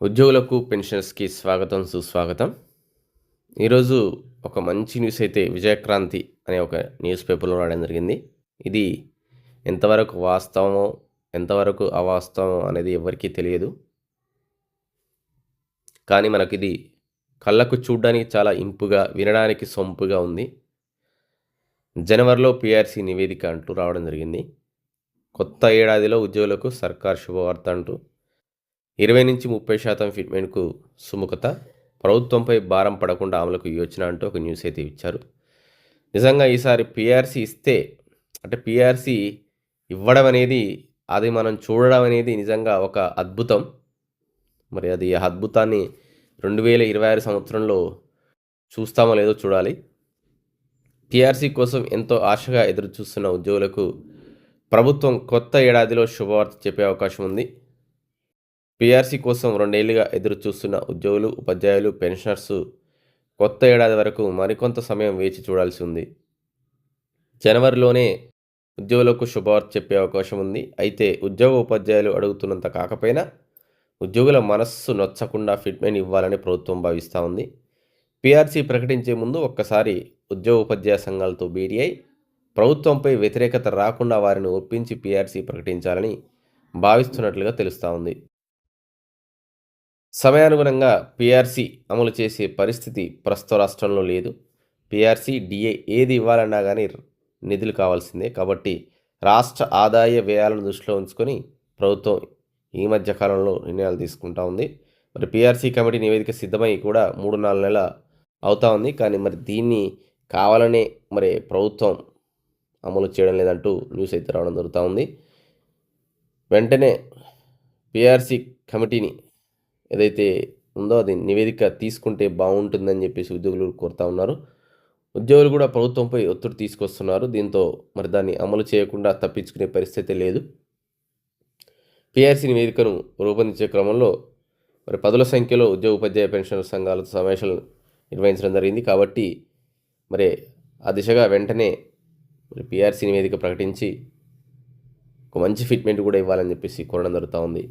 ఉద్యోగులకు పెన్షనర్స్కి స్వాగతం సుస్వాగతం. ఈరోజు ఒక మంచి న్యూస్ అయితే విజయక్రాంతి అనే ఒక న్యూస్ పేపర్లో రావడం జరిగింది. ఇది ఎంతవరకు వాస్తవమో ఎంతవరకు అవాస్తవం అనేది ఎవరికీ తెలియదు. కానీ మనకి ఇది కళ్ళకు చూడడానికి చాలా ఇంపుగా వినడానికి సొంపుగా ఉంది. జనవరిలో పిఆర్సీ నివేదిక అంటూ రావడం జరిగింది. కొత్త ఏడాదిలో ఉద్యోగులకు సర్కార్ శుభవార్త అంటూ ఇరవై నుంచి ముప్పై శాతం ఫిట్మెంట్కు సుముఖత. ప్రభుత్వంపై భారం పడకుండా అమలుకు యోచన అంటూ ఒక న్యూస్ అయితే ఇచ్చారు. నిజంగా ఈసారి పిఆర్సీ ఇస్తే అంటే పిఆర్సీ ఇవ్వడం అనేది అది మనం చూడడం అనేది నిజంగా ఒక అద్భుతం. మరి అది ఆ అద్భుతాన్ని రెండు వేల ఇరవై ఆరు సంవత్సరంలో చూస్తామో లేదో చూడాలి. టీఆర్సీ కోసం ఎంతో ఆశగా ఎదురు చూస్తున్న ఉద్యోగులకు ప్రభుత్వం కొత్త ఏడాదిలో శుభవార్త చెప్పే అవకాశం ఉంది. పీఆర్సీ కోసం రెండేళ్ళుగా ఎదురు చూస్తున్న ఉద్యోగులు ఉపాధ్యాయులు పెన్షనర్స్ కొత్త ఏడాది వరకు మరికొంత సమయం వేచి చూడాల్సి ఉంది. జనవరిలోనే ఉద్యోగులకు శుభవార్త చెప్పే అవకాశం ఉంది. అయితే ఉద్యోగ ఉపాధ్యాయులు అడుగుతున్నంత కాకపోయినా ఉద్యోగుల మనస్సు నొచ్చకుండా ఫిట్మెంట్ ఇవ్వాలని ప్రభుత్వం భావిస్తూ ఉంది. పీఆర్సీ ప్రకటించే ముందు ఒక్కసారి ఉద్యోగ ఉపాధ్యాయ సంఘాలతో భేటీ అయి ప్రభుత్వంపై వ్యతిరేకత రాకుండా వారిని ఒప్పించి పీఆర్సీ ప్రకటించాలని భావిస్తున్నట్లుగా తెలుస్తూ ఉంది. సమయానుగుణంగా పీఆర్సీ అమలు చేసే పరిస్థితి ప్రస్తుత రాష్ట్రంలో లేదు. పీఆర్సీ డిఏ ఏది ఇవ్వాలన్నా కానీ నిధులు కావాల్సిందే. కాబట్టి రాష్ట్ర ఆదాయ వ్యయాలను దృష్టిలో ఉంచుకొని ప్రభుత్వం ఈ మధ్య కాలంలో నిర్ణయాలు తీసుకుంటా ఉంది. మరి పీఆర్సీ కమిటీ నివేదిక సిద్ధమై కూడా మూడు నాలుగు నెలల అవుతా ఉంది. కానీ మరి దీన్ని కావాలనే మరి ప్రభుత్వం అమలు చేయడం లేదంటూ న్యూస్ అయితే రావడం జరుగుతూ ఉంది. వెంటనే పీఆర్సీ కమిటీని ఏదైతే ఉందో అది నివేదిక తీసుకుంటే బాగుంటుందని చెప్పేసి ఉద్యోగులు కోరుతా ఉన్నారు. ఉద్యోగులు కూడా ప్రభుత్వంపై ఒత్తిడి తీసుకొస్తున్నారు. దీంతో మరి దాన్ని అమలు చేయకుండా తప్పించుకునే పరిస్థితి లేదు. పిఆర్సీ నివేదికను రూపొందించే క్రమంలో మరి పదుల సంఖ్యలో ఉద్యోగ ఉపాధ్యాయ పెన్షన్ సంఘాలతో సమావేశాలు నిర్వహించడం జరిగింది. కాబట్టి మరి ఆ దిశగా వెంటనే మరి పిఆర్సీ నివేదిక ప్రకటించి ఒక మంచి ఫిట్మెంట్ కూడా ఇవ్వాలని చెప్పేసి కోరడం జరుగుతూ ఉంది.